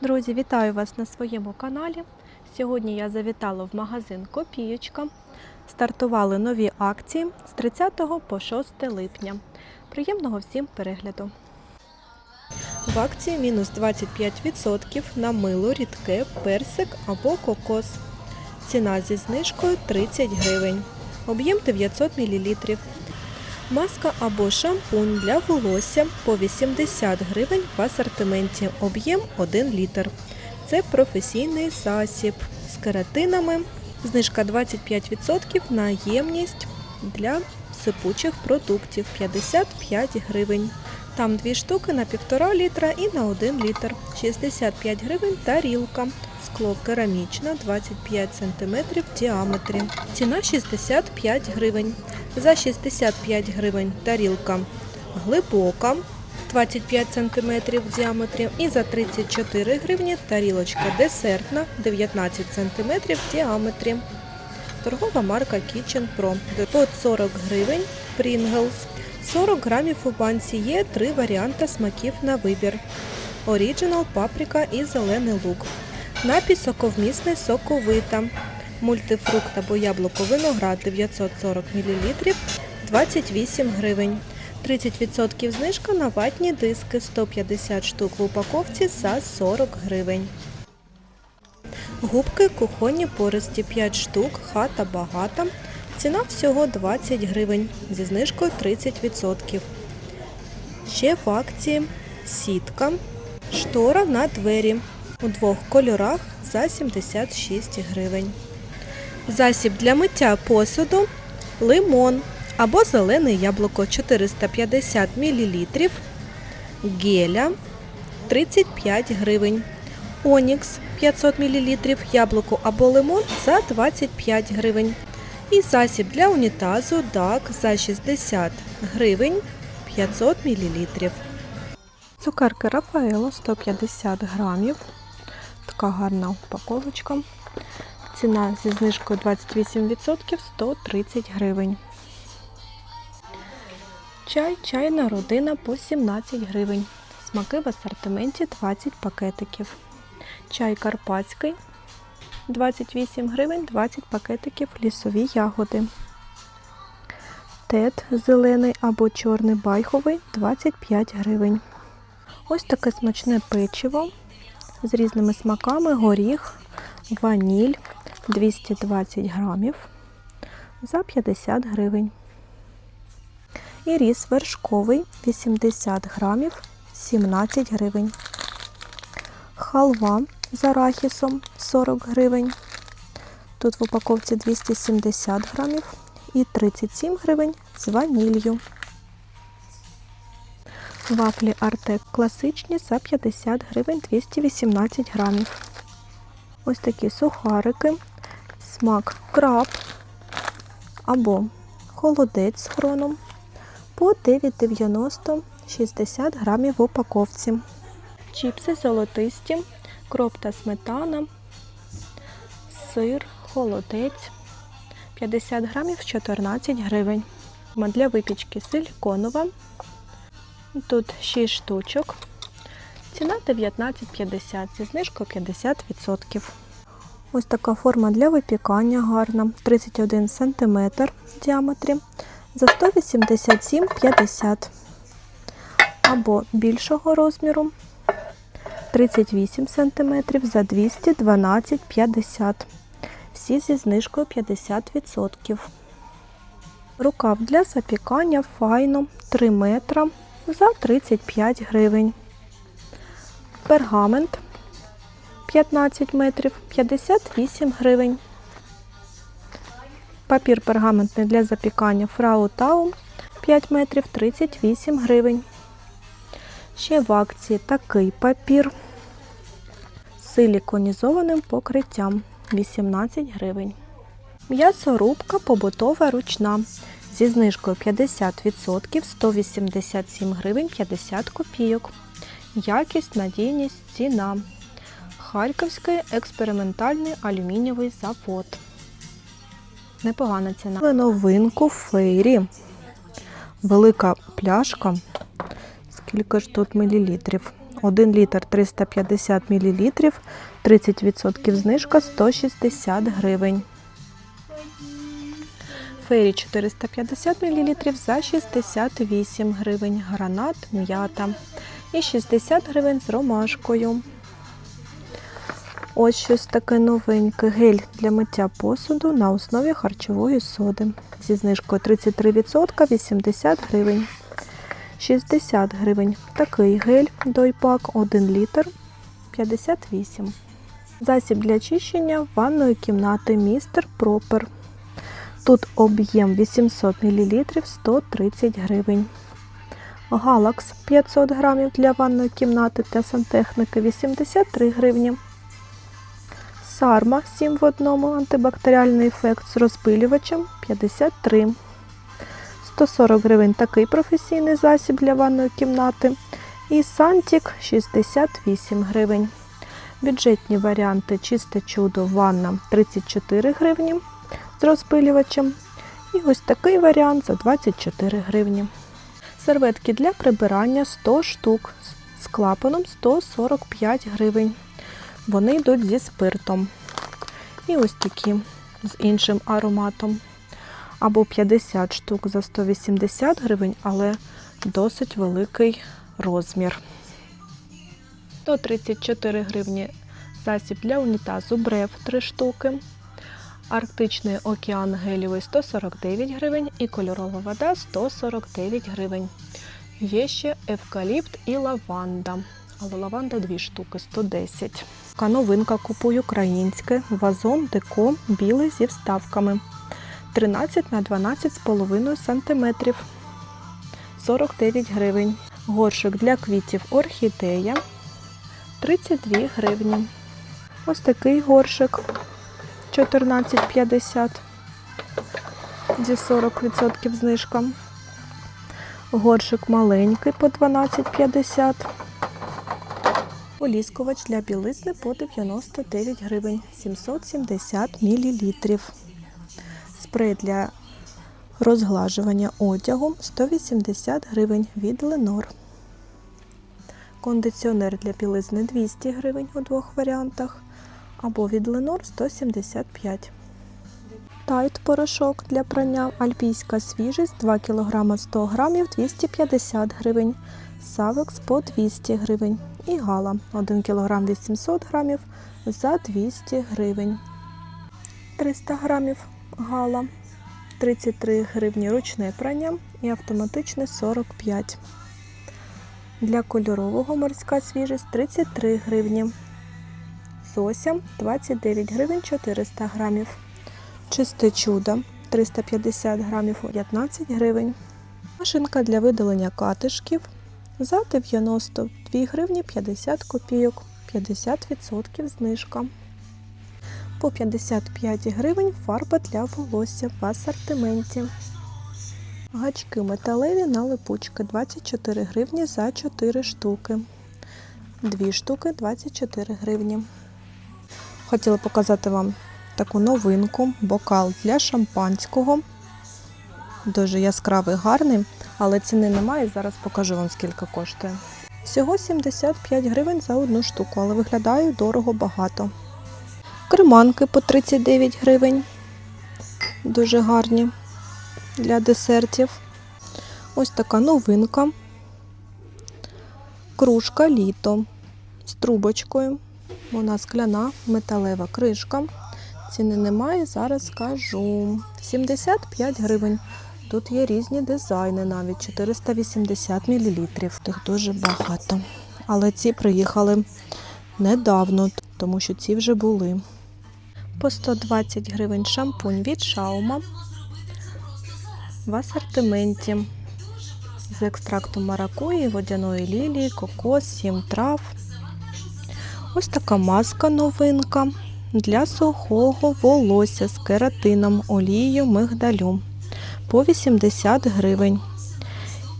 Друзі, вітаю вас на своєму каналі. Сьогодні я завітала в магазин Копієчка. Стартували нові акції з 30 по 6 липня. Приємного всім перегляду. В акції мінус 25% на мило, рідке, персик або кокос. Ціна зі знижкою 30 гривень. Об'єм 900 мл. Маска або шампунь для волосся по 80 гривень в асортименті. Об'єм 1 літр. Це професійний засіб з кератинами. Знижка 25% на ємність для сипучих продуктів 55 гривень. Там дві штуки на 1,5 літра і на 1 літр. 65 гривень тарілка. Скло керамічне 25 см в діаметрі. Ціна 65 гривень. За 65 гривень тарілка глибока 25 см в діаметрі. І за 34 гривні тарілочка десертна 19 см в діаметрі. Торгова марка Kitchen Pro. По 40 гривень Pringles. 40 грамів у банці є три варіанти смаків на вибір. Оріджинал, паприка і зелений лук. Напій соковмісний соковита. Мультифрукт або яблуко виноград 940 мл 28 гривень. 30% знижка на ватні диски 150 штук в упаковці за 40 гривень. Губки кухонні пористі 5 штук, хата багата. Ціна всього 20 гривень зі знижкою 30%. Ще в акції сітка, штора на двері у двох кольорах за 76 гривень. Засіб для миття посуду лимон або зелене яблуко 450 мл, геля 35 гривень. Онікс 500 мл, яблуко або лимон за 25 гривень. І засіб для унітазу DAC за 60 гривень 500 мл. Цукерки Рафаело 150 грамів. Така гарна упаковочка. Ціна зі знижкою 28% 130 гривень. Чай, чайна родина по 17 гривень. Смаки в асортименті 20 пакетиків. Чай карпатський 28 гривень 20 пакетиків лісові ягоди. Тед зелений або чорний байховий 25 гривень. Ось таке смачне печиво з різними смаками, горіх, ваніль 220 грамів за 50 гривень. І ріс вершковий 80 грамів 17 гривень. Халва з арахісом 40 гривень. Тут в упаковці 270 грамів і 37 гривень з ванілью. Вафлі Артек класичні за 50 гривень 218 грамів. Ось такі сухарики, смак краб або холодець з хроном по 9,90 60 грамів в упаковці. Чіпси золотисті, кроп та сметана, сир, холодець 50 грамів 14 гривень. Для випічки силіконова. Тут 6 штучок. Ціна 19,50 зі знижкою 50%. Ось така форма для випікання гарна. 31 см в діаметрі за 187,50 або більшого розміру 38 см за 212,50 Всі зі знижкою 50%. Рукав для запікання файно 3 метра за 35 гривень. Пергамент 15 метрів 58 гривень. Папір пергаментний для запікання Фрау Тау 5 метрів 38 гривень. Ще в акції такий папір з силіконізованим покриттям 18 гривень. М'ясорубка побутова ручна зі знижкою 50% 187 гривень 50 копійок. Якість, надійність, ціна. Харківський експериментальний алюмінієвий завод. Непогана ціна. Новинку фейрі. Велика пляшка. Скільки ж тут мілілітрів? 1 літр 350 мл, 30% знижка 160 гривень. Фері 450 мл за 68 гривень, гранат, м'ята і 60 гривень з ромашкою. Ось щось таке новеньке. Гель для миття посуду на основі харчової соди. Зі знижкою 33% 80 гривень. 60 гривень. Такий гель дойпак 1 літр 58. Засіб для очищення ванної кімнати Містер Пропер. Тут об'єм 800 мл 130 гривень. Галакс 500 грамів для ванної кімнати та сантехніки 83 гривні. Сарма 7 в одному антибактеріальний ефект з розпилювачем 53. 140 гривень такий професійний засіб для ванної кімнати. І Сантік 68 гривень. Бюджетні варіанти чисте чудо ванна 34 гривні з розпилювачем. І ось такий варіант за 24 гривні. Серветки для прибирання 100 штук з клапаном 145 гривень. Вони йдуть зі спиртом. І ось такі з іншим ароматом. Або 50 штук за 180 гривень, але досить великий розмір. 134 гривні засіб для унітазу брев 3 штуки. Арктичний океан гелівий 149 гривень і кольорова вода 149 гривень. Є ще евкаліпт і лаванда. Але лаванда 2 штуки 110. Така новинка купую українське. Вазон деко білий зі вставками. 13 на 12,5 см. 49 гривень. Горшик для квітів орхідея 32 гривні. Ось такий горшик 14,50 зі 40% знижка. Горшик маленький по 12,50. Оліскувач для білизни по 99 гривень 770 мл. Спрей для розглажування одягу 180 гривень від Ленор. Кондиціонер для білизни 200 гривень у двох варіантах. Або від Ленор 175 Тайт порошок для прання Альпійська свіжість 2 кг 100 г 250 гривень. Савекс по 200 гривень. І гала 1 кг 800 г за 200 гривень. 300 г гала 33 гривні ручне прання і автоматичне 45 Для кольорового морська свіжість 33 гривні. Сося 29 гривень 400 грамів. Чисте чудо 350 грамів 15 гривень. Машинка для видалення катишків за 92 гривні 50 копійок, 50% знижка. По 55 гривень фарба для волосся в асортименті. Гачки металеві на липучки 24 гривні за 4 штуки. 2 штуки 24 гривні. Хотіла показати вам таку новинку, бокал для шампанського. Дуже яскравий, гарний, але ціни немає. Зараз покажу вам, скільки коштує. Всього 75 гривень за одну штуку, але виглядає дорого багато. Креманки по 39 гривень. Дуже гарні для десертів. Ось така новинка. Кружка літо з трубочкою. Вона скляна, металева кришка. Ціни немає, зараз скажу. 75 гривень. Тут є різні дизайни, навіть 480 мл. Тих дуже багато. Але ці приїхали недавно, тому що ці вже були. По 120 гривень шампунь від Шаума в асортименті з екстрактом маракуї, водяної лілії, кокос, 7 трав. Ось така маска новинка для сухого волосся з кератином, олією мигдалю по 80 гривень.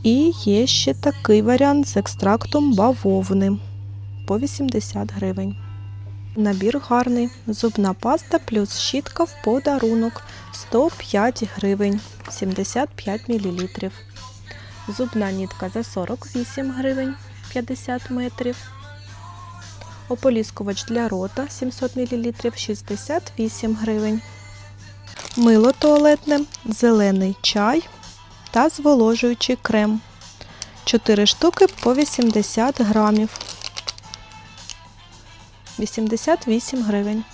І є ще такий варіант з екстрактом бавовни по 80 гривень. Набір гарний. Зубна паста плюс щітка в подарунок 105 гривень 75 мл. Зубна нітка за 48 гривень 50 метрів. Ополіскувач для рота 700 мл 68 гривень. Мило туалетне, зелений чай та зволожуючий крем. 4 штуки по 80 грамів. 88 гривень.